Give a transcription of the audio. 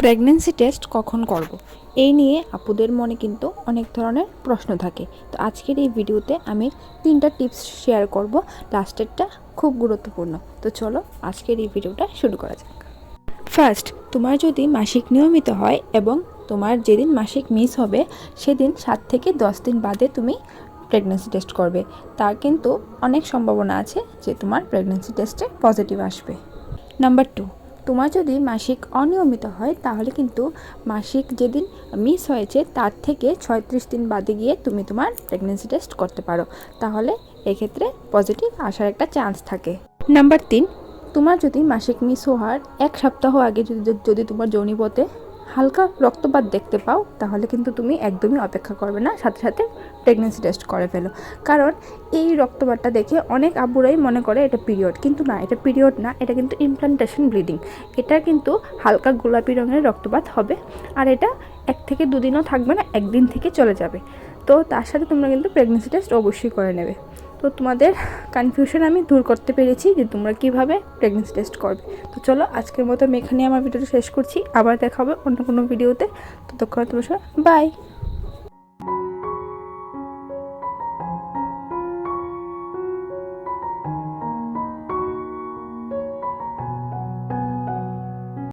Pregnancy test কখন করব। এই নিয়ে আপুদের মনে কিন্তু অনেক ধরনের প্রশ্ন থাকে। তো আজকের এই ভিডিওতে আমি তিনটা টিপস শেয়ার করব। লাস্টেরটা খুব গুরুত্বপূর্ণ। তো চলো আজকের এই ভিডিওটা শুরু করা যাক। ফার্স্ট তোমার যদি মাসিক নিয়মিত হয় এবং তোমার যেদিন মাসিক মিস হবে, সেদিন সাত থেকে দশ দিন বাদে তুমি প্রেগনেন্সি টেস্ট করবে। তার কিন্তু অনেক সম্ভাবনা আছে যে তোমার প্রেগনেন্সি টেস্টে পজিটিভ আসবে। নাম্বার টু তোমার যদি মাসিক অনিয়মিত হয়, তাহলে কিন্তু মাসিক যেদিন মিস হয়েছে, তার থেকে ছয়ত্রিশ দিন বাদে গিয়ে তুমি তোমার প্রেগনেন্সি টেস্ট করতে পারো। তাহলে এক্ষেত্রে পজিটিভ আসার একটা চান্স থাকে। নাম্বার তিন, তোমার যদি মাসিক মিস হওয়ার এক সপ্তাহ আগে যদি যদি তোমার যৌনিপথে হালকা রক্তপাত দেখতে পাও, তাহলে কিন্তু তুমি একদমই অপেক্ষা করবে না, সাথে সাথে প্রেগনেন্সি টেস্ট করে ফেলো। কারণ এই রক্তপাতটা দেখে অনেক আব্বুরাই মনে করে এটা পিরিয়ড কিন্তু না, এটা পিরিয়ড না, এটা কিন্তু ইমপ্লান্টেশন ব্লিডিং এটা কিন্তু হালকা গোলাপি রঙের রক্তপাত হবে, আর এটা এক থেকে দুদিনও থাকবে না, একদিন থেকে চলে যাবে। তো তার সাথে তোমরা কিন্তু প্রেগনেন্সি টেস্ট অবশ্যই করে নেবে। তো তোমাদের কনফিউশন আমি দূর করতে পেরেছি যে তোমরা কীভাবে প্রেগনেন্সি টেস্ট করবে। তো চলো আজকের মতো আমি এখানে আমার ভিডিওটা শেষ করছি। আবার দেখা হবে অন্য কোনো ভিডিওতে ততক্ষণ তোমার বাই